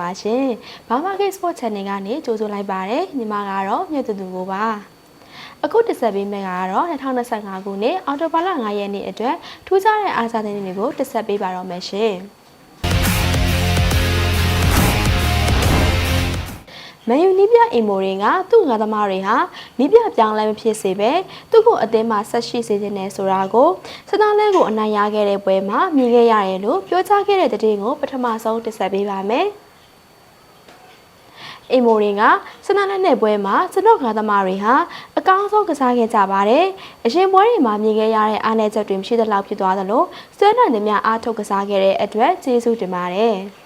ပါရှင်။ဘာမာဂိတ်စပေါ့ channel ကနေကြိုးဆိုလိုက်ပါတယ်။ညီမကတော့မြတ်တူတူကိုပါ။အခုတက်ဆက်ပေးမယ့်ကတော့2025ခုနှစ်အော်တိုဘာလ9ရက်နေ့အတွက်ထူးခြားတဲ့အားစားသတင်းတွေကိုတက်ဆက်ပေးပါတော့မယ်ရှင်။ မန်ယူနီးပြအင်မိုတွေကသူ့ငါသမားတွေဟာနီးပြပြောင်းလဲမဖြစ်စေပဲသူ့ကိုအသင်းမှာဆက်ရှိစေခြင်းနဲ့ဆိုတာကိုစသားလဲကိုအနိုင်ရခဲ့တဲ့ပွဲမှာမြင်ခဲ့ရတယ်လို့ပြောကြားခဲ့တဲ့တဲ့င်းကိုပထမဆုံးတင်ဆက်ပေးပါမယ်။အင်မိုတွေကစနလက်နဲ့ပွဲမှာစတော့ငါသမားတွေဟာအကောင်းဆုံးကစားခဲ့ကြပါတယ်။အရင်ပွဲတွေမှာမြင်ခဲ့ရတဲ့အားနည်းချက်တွေမရှိသလောက်ဖြစ်သွားသလိုစွဲနိုင်သမျှအားထုတ်ကစားခဲ့တဲ့အတွက်ကျေးဇူးတင်ပါတယ်။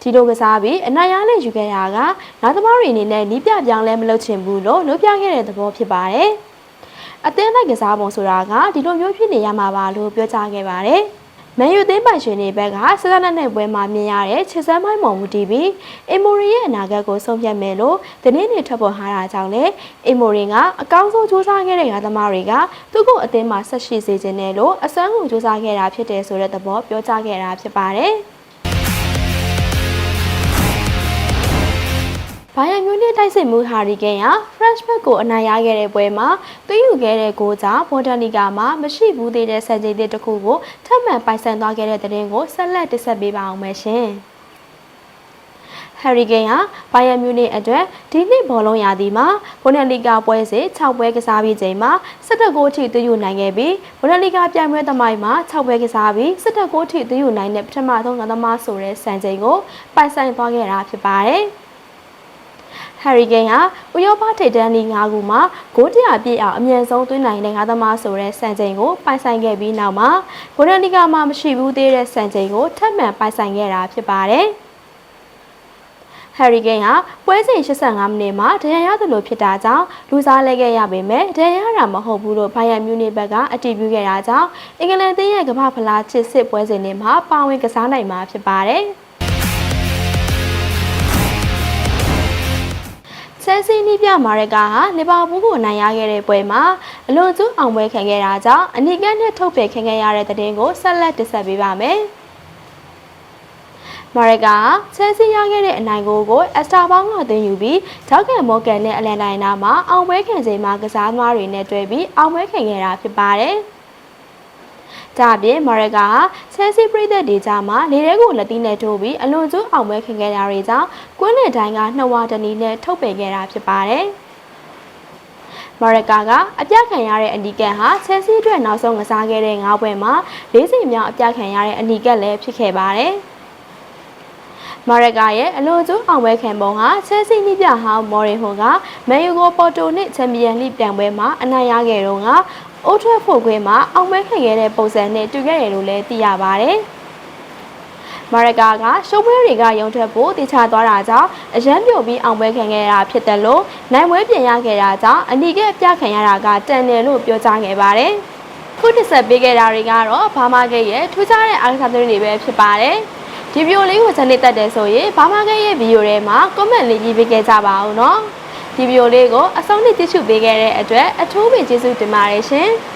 ဒီလိုကစားပြီးအနိုင်ရနဲ့ယူခဲ့ရကနောက်သမားတွေအနေနဲ့နီးပြပြောင်းလဲမလုပ်ချင်ဘူးလို့နှုတ်ပြခဲ့တဲ့သဘောဖြစ်ပါတယ်။အသင်းလိုက်ကစားပုံဆိုတာကဒီလိုမျိုးဖြစ်နေရမှာပါလို့ပြောကြားခဲ့ပါတယ်။မန်ယူသိမ်းပိုင်ရှင်တွေဘက်ကစစနက်နဲ့ပွဲမှာမြင်ရတဲ့ချစ်စမ်းမိုင်းမော်မူတီးပြီးအီမိုရီရဲ့အနာဂတ်ကိုဆုံးဖြတ်မယ်လို့သတင်းတွေထွက်ပေါ်လာတာကြောင့်လေအီမိုရီကအကောင်းဆုံးစူးစမ်းခဲ့တဲ့ရာသမားတွေကသူ့ကိုအသင်းမှာဆက်ရှိစေခြင်းနဲ့လို့အစွမ်းကုန်စူးစမ်းခဲ့တာဖြစ်တယ်ဆိုတဲ့သဘောပြောကြားခဲ့တာဖြစ်ပါတယ်။ ဘိုင်ယန်မြူနစ်တိုက်စစ်မှုဟာရီကိန်းဟာ French Back ကိုအနိုင်ရခဲ့တဲ့ပွဲမှာသွင်းယူခဲ့တဲ့ဂိုးကြောင့်ဘော်ဒန်လီဂါမှာမရှိဘူးသေးတဲ့စံချိန်တစ်ခုကိုထပ်မံပိုင်ဆိုင်သွားခဲ့တဲ့တဲ့ရင်ကိုဆက်လက်တင်ဆက်ပေးပါအောင်မယ်ရှင်။ဟယ်ရီကိန်းဟာဘိုင်ယန်မြူနစ်အတွက်ဒီနှစ်ဘောလုံးရာသီမှာဘော်ဒန်လီဂါပွဲစဉ်6ပွဲကစားပြီးချိန်မှာ17ဂိုးထိသွင်းယူနိုင်ခဲ့ပြီးဘော်ဒန်လီဂါပြိုင်ပွဲသမိုင်းမှာ6ပွဲကစားပြီး17ဂိုးထိသွင်းယူနိုင်တဲ့ပထမဆုံးငါးသမားဆိုတဲ့စံချိန်ကိုပိုင်ဆိုင်သွားခဲ့တာဖြစ်ပါတယ်။ ဟယ်ရီကိန်းဟာဥရောပထိပ်တန်းလီ၅ခုမှာဂိုးတရာပြည့်အောင်အမြင့်ဆုံးသွင်းနိုင်တဲ့ငါးသမားဆိုတဲ့စံချိန်ကိုပိုင်ဆိုင်ခဲ့ပြီးနောက်မှာဘိုဒန်လီဂါမှာမရှိဘူးသေးတဲ့စံချိန်ကိုထပ်မံပိုင်ဆိုင်ခဲ့တာဖြစ်ပါတယ်။ဟယ်ရီကိန်းဟာပွဲစဉ်85မိနစ်မှာဒဏ်ရာရသလိုဖြစ်တာကြောင့်လူစားလဲခဲ့ရပေမဲ့ဒဏ်ရာရတာမဟုတ်ဘူးလို့ဘိုင်ယန်မြူနစ်ဘက်ကအတည်ပြုခဲ့တာကြောင့်အင်္ဂလန်သင်းရဲ့ကမ္ဘာဖလားချစ်စစ်ပွဲစဉ်တွေမှာပါဝင်ကစားနိုင်မှာဖြစ်ပါတယ်။ ဆယ်စီနီးပြမာရကာဟာလီဗာပူးကိုအနိုင်ရခဲ့တဲ့ပွဲမှာအလွန်ကျူးအောင်ပွဲခံခဲ့တာကြောင့်အနီကန်းနဲ့ထုတ်ပယ်ခံခဲ့ရတဲ့တဲ့တင်ကိုဆက်လက်တင်ဆက်ပေးပါမယ်။မာရကာဆယ်စီရခဲ့တဲ့အနိုင်ကိုကိုအက်စတာပေါင်းကသွင်းယူပြီးဂျောက်ကန်မော်ကန်နဲ့အလန်တိုင်းနာမှာအောင်ပွဲခံချိန်မှာကစားသမားတွေနဲ့တွေ့ပြီးအောင်ပွဲခံခဲ့တာဖြစ်ပါတယ်။ ဒါအပြင်မာရကာဟာဆယ်စီပရိသတ်တွေကြားမှာလေထဲကိုလက်သီးနဲ့ထိုးပြီးအလွန်ကျူးအောင်ပွဲခင်ခဲ့တာတွေကြောင့်ကွင်းလယ်တိုင်းကနှဝတနီနဲ့ထုတ်ပယ်ခဲ့တာဖြစ်ပါတယ်။မာရကာကအပြတ်ခံရတဲ့အနီကန်ဟာဆယ်စီအတွက်နောက်ဆုံးကစားခဲ့တဲ့၅ပွဲမှာ၄စီမြောက်အပြတ်ခံရတဲ့အနီကန်လည်းဖြစ်ခဲ့ပါတယ်။ မာရကာရဲ့အလွန်ကျူးအောင်ပွဲခံပုံဟာချဲစီနိပြဟောင်းမော်ရီဟွန်ကမန်ယူကိုပေါ်တိုနဲ့ချန်ပီယံလိပြိုင်ပွဲမှာအနိုင်ရခဲ့တော့ကအိုးထွက်ဖို့ခွင့်မှာအောင်ပွဲခံခဲ့တဲ့ပုံစံနဲ့တူခဲ့တယ်လို့လည်းသိရပါတယ်။မာရကာကရှုံးပွဲတွေကရုံထွက်ဖို့တည်ချသွားတာကြောင့်အရန်ပြုတ်ပြီးအောင်ပွဲခံခဲ့ရတာဖြစ်တယ်လို့နိုင်ပွဲပြင်ရခဲ့တာကြောင့်အနီကအပြခံရတာကတန်တယ်လို့ပြောကြားခဲ့ပါတယ်။ခုတစ်ဆက်ပေးခဲ့တာတွေကတော့ဘာမာဂိတ်ရဲ့ထူးခြားတဲ့အားကစားသတင်းတွေပဲဖြစ်ပါတယ်။ ဒီဗီဒီယိုလေးကိုဇန်နေတက်တယ်ဆိုရင်ဘာမာဂိတ်ရဲ့ဗီဒီယိုထဲမှာ comment လေးရေးပေးခဲ့ကြပါဦးနော်။ဒီဗီဒီယိုလေးကိုအဆုံးထိကြည့်ရှုပေးခဲ့တဲ့အတွက်အထူးပင်ကျေးဇူးတင်ပါတယ်ရှင်။